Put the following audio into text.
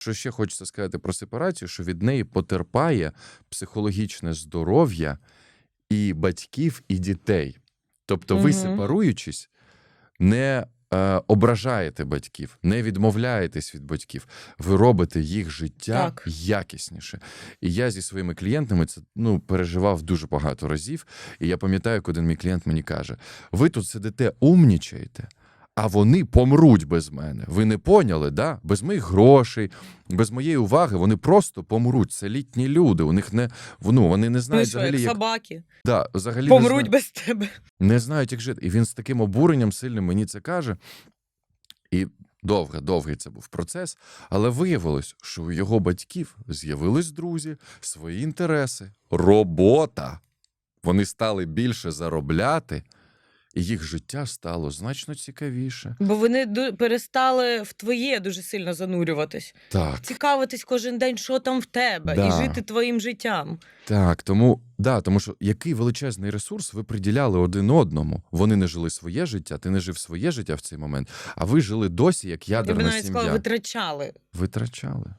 Що ще хочеться сказати про сепарацію, що від неї потерпає психологічне здоров'я і батьків, і дітей. Тобто, ви, Мгм. сепаруючись, не е, ображаєте батьків, не відмовляєтесь від батьків. Ви робите їх життя Так. якісніше. І я зі своїми клієнтами це ну, переживав дуже багато разів. І я пам'ятаю, як один мій клієнт мені каже: ви тут сидите, умнічаєте. А вони помруть без мене. Ви не поняли, да? Без моїх грошей, без моєї уваги, вони просто помруть. Це літні люди. У них не ну, вони не Ну, знають що, взагалі, як як собаки. да, взагалі не Помруть знають, без тебе. не знають, як жити. І він з таким обуренням сильним мені це каже. І довго, довгий це був процес. Але виявилось, що у його батьків з'явились друзі, свої інтереси, робота. Вони стали більше заробляти, і їх життя стало значно цікавіше. Бо вони перестали в твоє дуже сильно занурюватись. Так. Цікавитись кожен день, що там в тебе, Да. і жити твоїм життям. Так, тому да, тому що який величезний ресурс ви приділяли один одному. Вони не жили своє життя, ти не жив своє життя в цей момент, а ви жили досі як Я би ядерна навіть сказала, витрачали. Витрачали.